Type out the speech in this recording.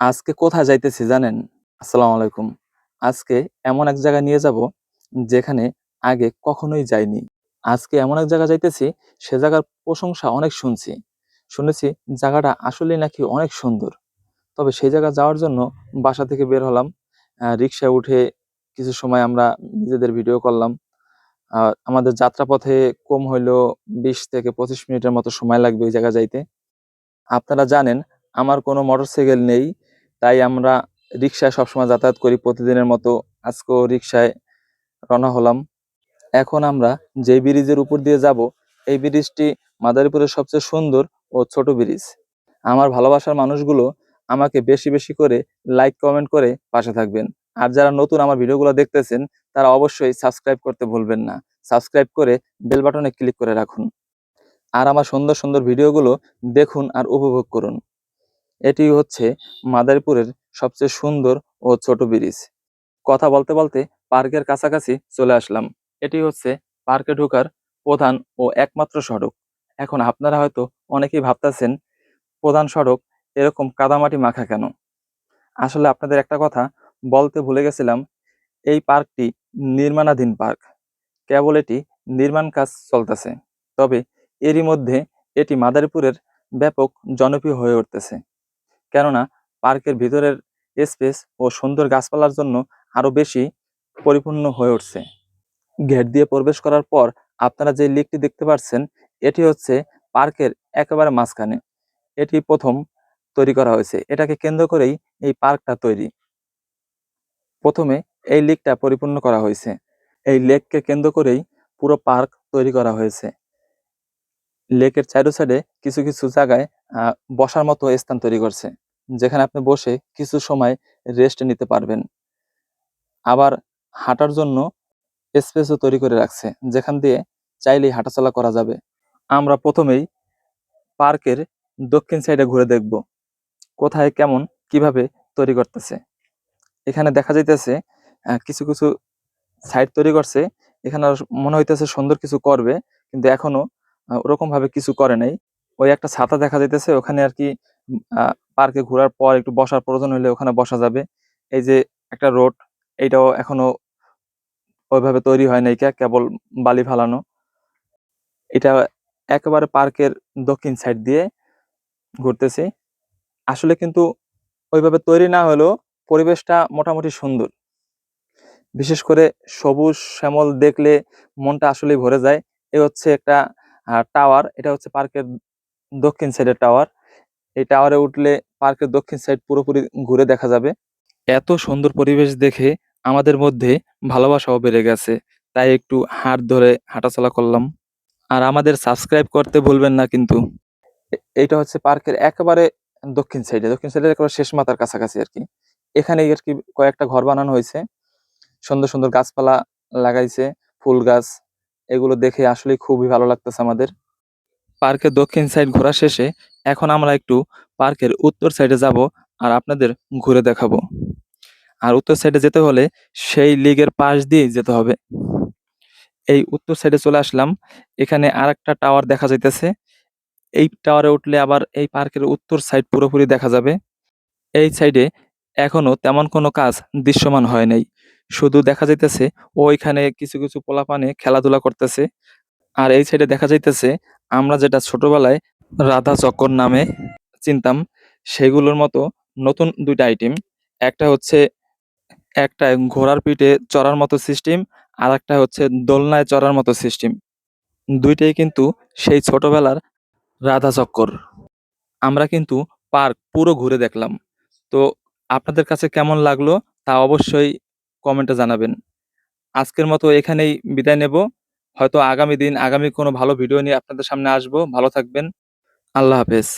আজকে কোথায় যাইতেছি জানেন? আসসালামু আলাইকুম। আজকে এমন এক জায়গায় নিয়ে যাব যেখানে আগে কখনোই যাইনি। আজকে এমন এক জায়গা যাইতেছি, সে জায়গার প্রশংসা অনেক শুনছি। শুনেছি জায়গাটা আসলেই নাকি অনেক সুন্দর। তবে সেই জায়গা যাওয়ার জন্য বাসা থেকে বের হলাম। রিক্সায় উঠে কিছু সময় আমরা নিজেদের ভিডিও করলাম। আমাদের যাত্রাপথে কম হইলেও ২০ থেকে ২৫ মিনিটের মতো সময় লাগবে ওই জায়গা যাইতে। আপনারা জানেন, আমার কোনো মোটরসাইকেল নেই। তাই আমরা রিক্সায় সবসময় যাতায়াত করি প্রতিদিনের মতো। আজকেও রিক্সায় রওনা হলাম। এখন আমরা যে ব্রিজের উপর দিয়ে যাব, এই ব্রিজটি মাদারীপুরের সবচেয়ে সুন্দর ও ছোট ব্রিজ। আমার ভালোবাসার মানুষগুলো আমাকে বেশি, বেশি করে লাইক, কমেন্ট করে পাশে থাকবেন। আর যারা নতুন আমার ভিডিওগুলো দেখতেছেন তারা অবশ্যই সাবস্ক্রাইব করতে ভুলবেন না। সাবস্ক্রাইব করে বেল বাটনে ক্লিক করে রাখুন। আর আমার সুন্দর, সুন্দর ভিডিওগুলো দেখুন আর উপভোগ করুন। এটি হচ্ছে মাদারীপুরের সবচেয়ে সুন্দর ও ছোট ব্রিজ। কথা বলতে, বলতে পার্কের কাছাকাছি চলে আসলাম। এটি হচ্ছে পার্কে ঢোকার প্রধান ও একমাত্র সড়ক। এখন আপনারা হয়তো অনেকেই ভাবতেছেন প্রধান সড়ক এরকম কাদামাটি মাখা কেন? আসলে আপনাদের একটা কথা বলতে ভুলে গেছিলাম, এই পার্কটি নির্মাণাধীন পার্ক। কেবল এটি নির্মাণ কাজ চলতেছে। তবে এরই মধ্যে এটি মাদারীপুরের ব্যাপক জনপ্রিয় হয়ে উঠতেছে। কেননা পার্কের ভিতরের স্পেস ও সুন্দর গাছপালার জন্য আরও বেশি পরিপূর্ণ হয়ে উঠছে। গেট দিয়ে প্রবেশ করার পর আপনারা যে লিকটি দেখতে পাচ্ছেন, এটি হচ্ছে পার্কের একেবারে মাঝখানে। এটি প্রথম তৈরি করা হয়েছে। এটাকে কেন্দ্র করেই এই পার্কটা তৈরি। ১ম এ এই লেকটা পরিপূর্ণ করা হয়েছে। এই লেককে কেন্দ্র করেই পুরো পার্ক তৈরি করা হয়েছে। লেকের চাইরো সাইডে কিছু, কিছু জায়গায় বসার মতো স্থান তৈরি করছে। যেখানে আপনি বসে কিছু সময় রেস্ট নিতে পারবেন। আবার হাঁটার জন্য স্পেসও তৈরি করে রাখছে। যেখান দিয়ে চাইলেই হাঁটাচলা করা যাবে। আমরা প্রথমেই পার্কের দক্ষিণ সাইডে ঘুরে দেখব। কোথায় কেমন কীভাবে তৈরি করতেছে। এখানে দেখা যাইতেছে কিছু, কিছু সাইড তৈরি করছে। এখানে মনে হইতেছে সুন্দর কিছু করবে। কিন্তু এখনও আ ওরকমভাবে কিছু করে নাই। ওই একটা ছাতা দেখা যাইতেছে ওখানে আরকি উম আ পার্কে ঘোরার পর একটু বসার প্রয়োজন হলে ওখানে বসা যাবে। এই যে একটা রোড, এইটাও এখনও ওইভাবে তৈরি হয় নাইকা, কেবল বালি ফালানো। এটা একেবারে পার্কের দক্ষিণ সাইড দিয়ে ঘুরতেছি। আসলে কিন্তু ওইভাবে তৈরি না হলেও পরিবেশটা মোটামুটি সুন্দর। বিশেষ করে সবুজ শ্যামল দেখলে মনটা আসলেই ভরে যায়। এ হচ্ছে একটা টাওয়ার। এটা হচ্ছে পার্কের দক্ষিণ সাইডের টাওয়ার। এই টাওয়ারে উঠলে পার্কের দক্ষিণ সাইড পুরোপুরি ঘুরে দেখা যাবে। এত সুন্দর পরিবেশ দেখে আমাদের মধ্যে ভালোবাসাও বেড়ে গেছে। তাই একটু হাট ধরে হাঁটাচলা করলাম। আর আমাদের সাবস্ক্রাইব করতে ভুলবেন না কিন্তু। এ এইটা হচ্ছে পার্কের একেবারে দক্ষিণ সাইডে। দক্ষিণ সাইডের একেবারে শেষ মাথার কাছাকাছি আর কি এখানে আর কি কয়েকটা ঘর বানানো হয়েছে সুন্দর, সুন্দর গাছপালা লাগাইছে, ফুল গাছ। এগুলো দেখে আসলেই খুবই ভালো লাগতেছে আমাদের। পার্কের দক্ষিণ সাইড ঘোরা শেষে এখন আমরা একটু পার্কের উত্তর সাইডে যাব আর আপনাদের ঘুরে দেখাবো। আর উত্তর সাইডে যেতে হলে সেই লিগের পাশ দিয়েই যেতে হবে। এই উত্তর সাইডে চলে আসলাম। এখানে আরেকটা টাওয়ার দেখা যাইতেছে। এই টাওয়ারে উঠলে আবার এই পার্কের উত্তর সাইড পুরোপুরি দেখা যাবে। এই সাইডে এখনও তেমন কোনো কাজ দৃশ্যমান হয় নাই। শুধু দেখা যাইতেছে ওইখানে কিছু, কিছু পোলাপানে খেলাধুলা করতেছে। আর এই সাইডে দেখা যাইতেছে আমরা যেটা ছোটবেলায় রাধা চক্কর নামে চিনতাম, সেগুলোর মতো নতুন দুইটা আইটেম। একটা হচ্ছে একটা ঘোড়ার পিঠে চড়ার মতো সিস্টেম, আর একটা হচ্ছে দোলনায় চড়ার মতো সিস্টেম। দুইটাই কিন্তু সেই ছোটবেলার রাধা চক্কর। আমরা কিন্তু পার্ক পুরো ঘুরে দেখলাম। তো আপনাদের কাছে কেমন লাগল তা অবশ্যই কমেন্টে জানাবেন। আজকের মতো এখানেই বিদায় নেব। হয়তো আগামী দিন আগামী কোনো ভালো ভিডিও নিয়ে আপনাদের সামনে আসব। ভালো থাকবেন। আল্লাহ হাফেজ।